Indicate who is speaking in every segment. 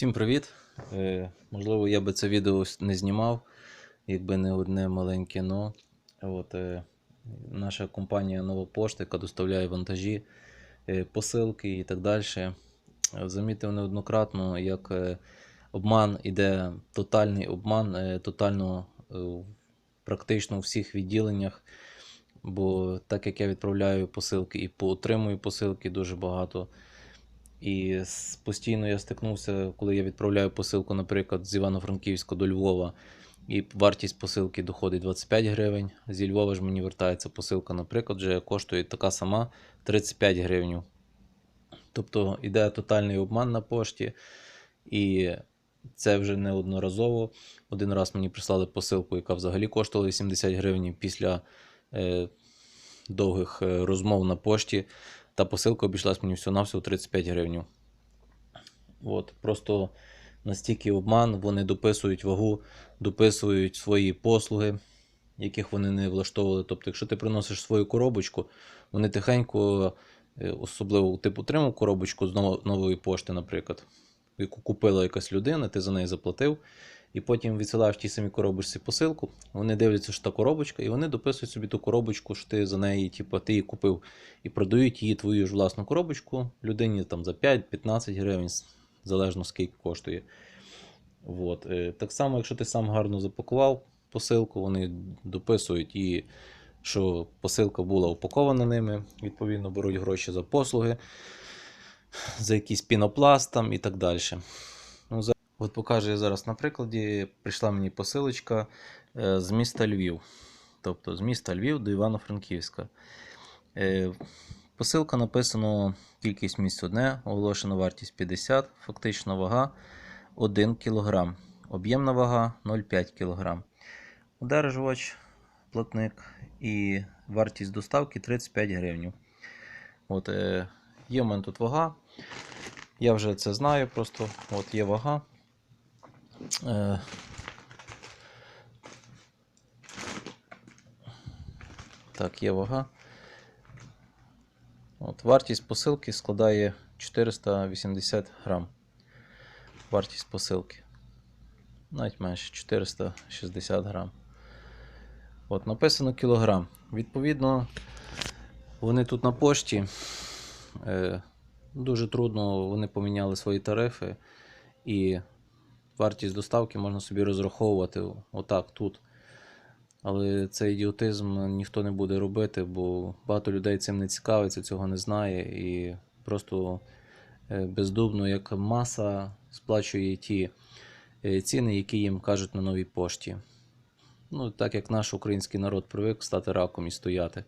Speaker 1: Всім привіт! Е, можливо, я би це відео не знімав, якби не одне маленьке но. От, е, наша компанія Нова Пошта, яка доставляє вантажі, е, посилки і так далі. Замітив неоднократно, як обман іде тотальний обман, тотально практично у всіх відділеннях. Бо так як я відправляю посилки і поотримую посилки дуже багато. І постійно я стикнувся, коли я відправляю посилку, наприклад, з Івано-Франківська до Львова, і вартість посилки доходить 25 гривень. Зі Львова ж мені вертається посилка, наприклад, вже коштує така сама 35 гривень. Тобто йде тотальний обман на пошті, і це вже неодноразово. Один раз мені прислали посилку, яка взагалі коштувала 80 гривень після е, довгих е, розмов на пошті. Та посилка обійшлась мені всього-навсього 35 гривень. От, просто настільки обман, вони дописують вагу, дописують свої послуги, яких вони не влаштовували. Тобто, якщо ти приносиш свою коробочку, вони тихенько, е, особливо ти отримав коробочку з нової пошти, наприклад, яку купила якась людина, ти за неї заплатив. І потім відсилаєш тій самій коробочці посилку, вони дивляться, що та коробочка, і вони дописують собі ту коробочку, що ти за неї, типу, ти її купив, і продають її твою ж власну коробочку людині там за 5-15 гривень, залежно скільки коштує. От. е, Так само, якщо ти сам гарно запакував посилку, вони дописують і що посилка була упакована ними, відповідно, беруть гроші за послуги, за якийсь пінопласт там і так далі. От покажу я зараз на прикладі. Прийшла мені посилочка е, з міста Львів. Тобто з міста Львів до Івано-Франківська. Е, Посилка написано кількість місць одне, оголошена вартість 50, фактична вага 1 кг. Об'ємна вага 0,5 кг. Одержувач, платник і вартість доставки 35 гривень. От, е, є в мене тут вага. Я вже це знаю, просто от є вага. Е, так, є вага. От, вартість посилки складає 480 грам. Вартість посилки. Навіть менше 460 грам. От, написано кілограм. Відповідно, вони тут на пошті. Е, дуже трудно, вони поміняли свої тарифи. І вартість доставки можна собі розраховувати отак тут. Але цей ідіотизм ніхто не буде робити, бо багато людей цим не цікавиться, цього не знає. І просто е, бездумно, як маса, сплачує ті е, ціни, які їм кажуть на новій пошті. Ну, так як наш український народ привик стати раком і стояти,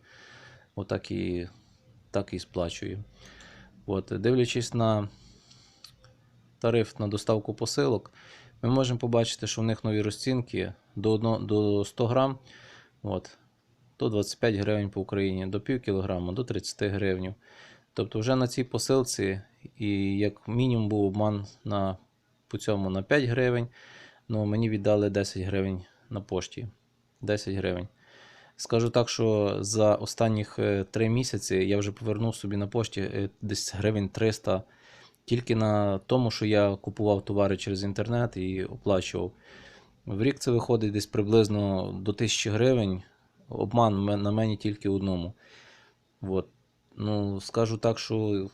Speaker 1: отак і, так і сплачує. От, дивлячись на тариф на доставку посилок, ми можемо побачити, що в них нові розцінки до, одно, до 100 грам, от, до 25 гривень по Україні, до пів кілограма, до 30 гривень. Тобто вже на цій посилці, і як мінімум був обман на, по цьому на 5 гривень, ну мені віддали 10 гривень на пошті. 10 гривень. Скажу так, що за останніх 3 місяці я вже повернув собі на пошті е, десь гривень 300 тільки на тому, що я купував товари через інтернет і оплачував. В рік це виходить десь приблизно до 1000 гривень. Обман на мені тільки одному. От. Ну, скажу так, що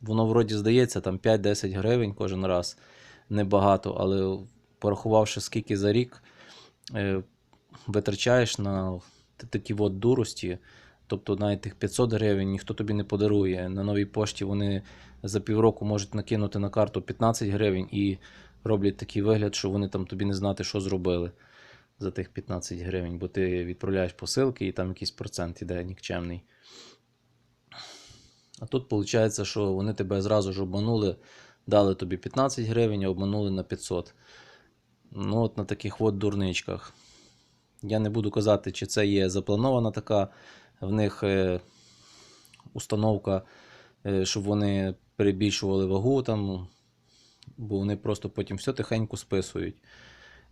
Speaker 1: воно вроді здається там 5-10 гривень кожен раз. Небагато, але порахувавши скільки за рік е, витрачаєш на такі от дурості, тобто навіть тих 500 гривень ніхто тобі не подарує. На новій пошті вони за півроку можуть накинути на карту 15 гривень і роблять такий вигляд, що вони там тобі не знати, що зробили за тих 15 гривень, бо ти відправляєш посилки і там якийсь процент іде нікчемний. А тут виходить, що вони тебе зразу ж обманули, дали тобі 15 гривень, а обманули на 500. Ну, от на таких от дурничках. Я не буду казати, чи це є запланована така в них е, установка, е, щоб вони перебільшували вагу там, бо вони просто потім все тихенько списують,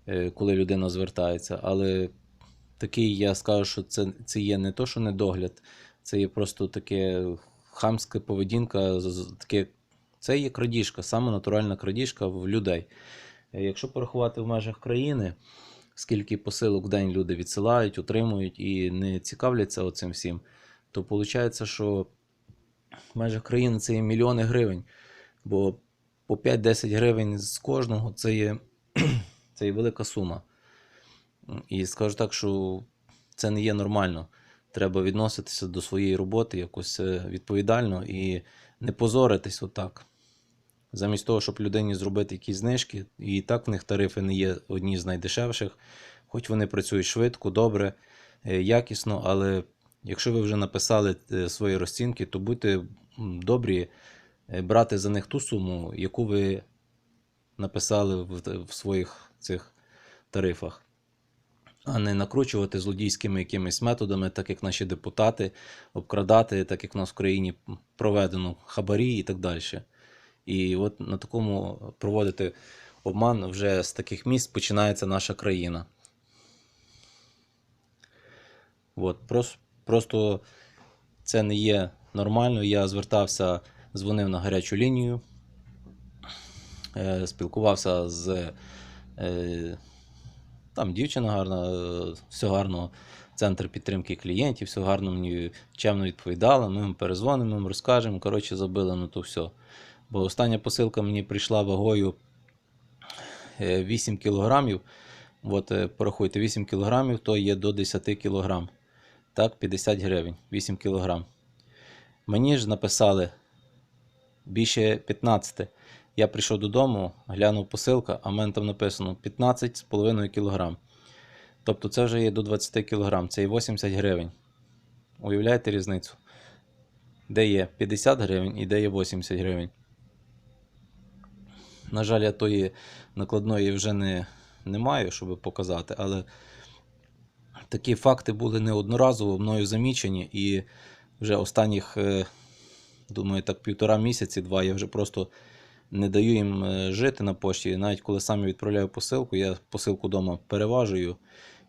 Speaker 1: е, коли людина звертається. Але такий, я скажу, що це, це є не то, що недогляд, це є просто таке хамська поведінка, таке Це є крадіжка, саме натуральна крадіжка в людей. Якщо порахувати в межах країни, скільки посилок в день люди відсилають, отримують і не цікавляться оцим всім, то виходить, що в межах країни це є мільйони гривень. Бо по 5-10 гривень з кожного це є, це є велика сума. І скажу так, що це не є нормально. Треба відноситися до своєї роботи якось е, відповідально і не позоритись отак. Замість того, щоб людині зробити якісь знижки, і так в них тарифи не є одні з найдешевших, хоч вони працюють швидко, добре, е, якісно, але якщо ви вже написали е, свої розцінки, то будьте добрі е, брати за них ту суму, яку ви написали в, своїх цих тарифах, а не накручувати злодійськими якимись методами, так як наші депутати, обкрадати, так як в нас в країні проведено хабарі і так далі. І от на такому проводити обман вже з таких місць починається наша країна. От, просто, просто це не є нормально. Я звертався, дзвонив на гарячу лінію, е, спілкувався з е, там дівчина гарна, е, все гарно, центр підтримки клієнтів, все гарно мені чемно відповідала. Ми їм перезвонимо, їм розкажемо. Коротше, забили на то все. Бо остання посилка мені прийшла вагою е, 8 кілограмів. От, е, порахуйте, 8 кілограмів, то є до 10 кілограм. Так, 50 гривень, 8 кілограм. Мені ж написали більше 15. Я прийшов додому, глянув посилка, а в мене там написано 15,5 кілограм. Тобто це вже є до 20 кілограм, це є 80 гривень. Уявляєте різницю? Де є 50 гривень і де є 80 гривень. На жаль, я тої накладної вже не, не маю, щоб показати, але такі факти були неодноразово мною замічені, і вже останніх, е, думаю, так півтора місяці, два, я вже просто не даю їм е, жити на пошті. Навіть коли сам відправляю посилку, я посилку вдома переважую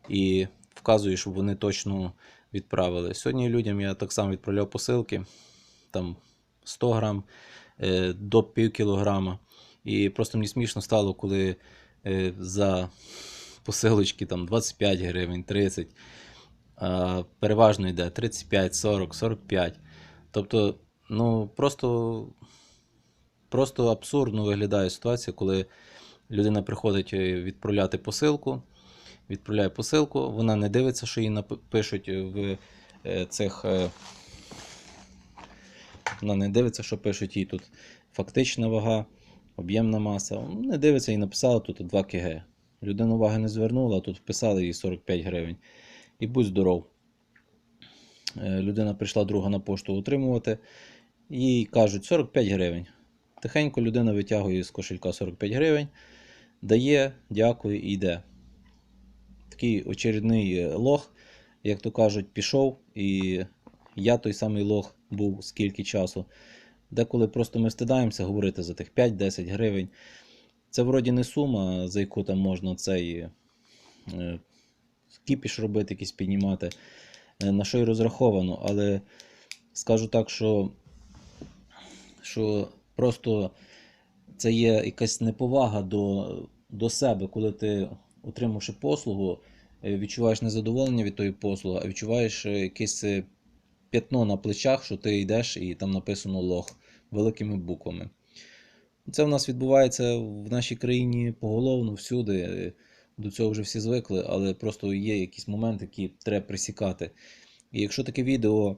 Speaker 1: і вказую, щоб вони точно відправили. Сьогодні людям я так само відправляв посилки, там 100 грам е, до пів кілограма. І просто мені смішно стало, коли е, за посилочки там 25 гривень, 30, а переважно йде 35, 40, 45. Тобто, ну просто, просто абсурдно виглядає ситуація, коли людина приходить е, відправляти посилку, відправляє посилку, вона не дивиться, що їй напи- пишуть в е, цих. Вона не дивиться, що пишуть їй тут фактична вага, об'ємна маса. Не дивиться і написала тут 2 кг. Людина уваги не звернула, а тут вписали їй 45 гривень. І будь здоров. Е, Людина прийшла друга на пошту отримувати. Їй кажуть 45 гривень. Тихенько людина витягує з кошелька 45 гривень, дає, дякую і йде. Такий очередний е, лох, як то кажуть, пішов, і я той самий лох був скільки часу. Деколи просто ми встидаємося говорити за тих 5-10 гривень. Це вроді не сума, за яку там можна цей е, кіпіш робити, якийсь піднімати, е, на що й розраховано. Але скажу так, що, що просто це є якась неповага до, до себе, коли ти, отримавши послугу, е, відчуваєш незадоволення від тої послуги, а відчуваєш якесь п'ятно на плечах, що ти йдеш і там написано лох великими буквами. Це в нас відбувається в нашій країні поголовно всюди. До цього вже всі звикли, але просто є якісь моменти, які треба присікати. І якщо таке відео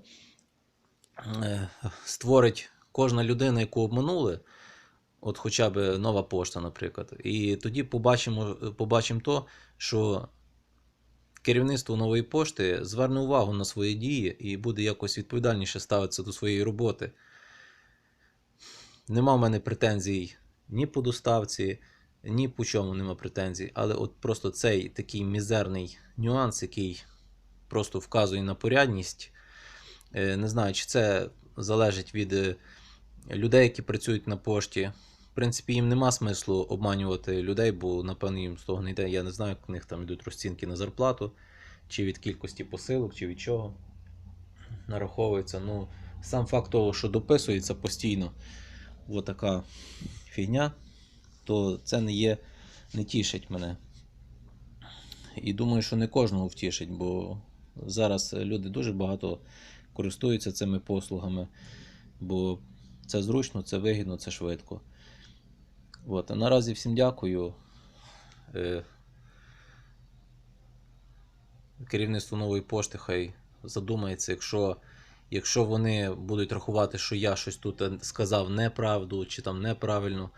Speaker 1: е, створить кожна людина, яку обманули, от хоча б нова пошта, наприклад, і тоді побачимо, побачимо то, що керівництво нової пошти зверне увагу на свої дії і буде якось відповідальніше ставитися до своєї роботи. Нема в мене претензій ні по доставці, ні по чому нема претензій. Але от просто цей такий мізерний нюанс, який просто вказує на порядність. Е, Не знаю, чи це залежить від е, людей, які працюють на пошті. В принципі, їм нема смислу обманювати людей, бо, напевно, їм з того не йде. Я не знаю, як в них там йдуть розцінки на зарплату, чи від кількості посилок, чи від чого нараховується. Ну, сам факт того, що дописується постійно, отака фігня, то це не є, не тішить мене. І думаю, що не кожного втішить, бо зараз люди дуже багато користуються цими послугами, бо це зручно, це вигідно, це швидко. От. А наразі всім дякую. Е, Керівництво нової пошти хай задумається, якщо, якщо вони будуть рахувати, що я щось тут е, сказав неправду чи там неправильно,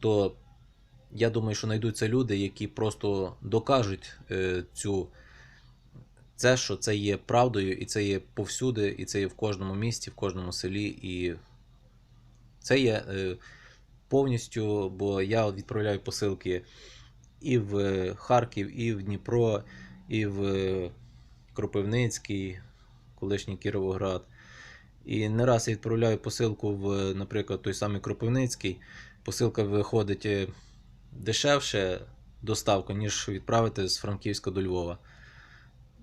Speaker 1: то я думаю, що знайдуться люди, які просто докажуть е, цю, це, що це є правдою, і це є повсюди, і це є в кожному місті, в кожному селі. І це є е, повністю, бо я відправляю посилки і в Харків, і в Дніпро, і в Кропивницький, колишній Кіровоград. І не раз я відправляю посилку в, наприклад, той самий Кропивницький. Посилка виходить е, дешевше доставка, ніж відправити з Франківська до Львова.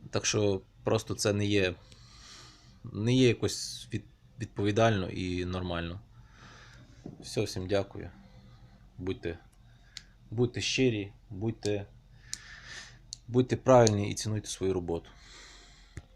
Speaker 1: Так що просто це не є, не є якось від, відповідально і нормально. Все, всім дякую. Будьте, будьте щирі, будьте, будьте правильні і цінуйте свою роботу.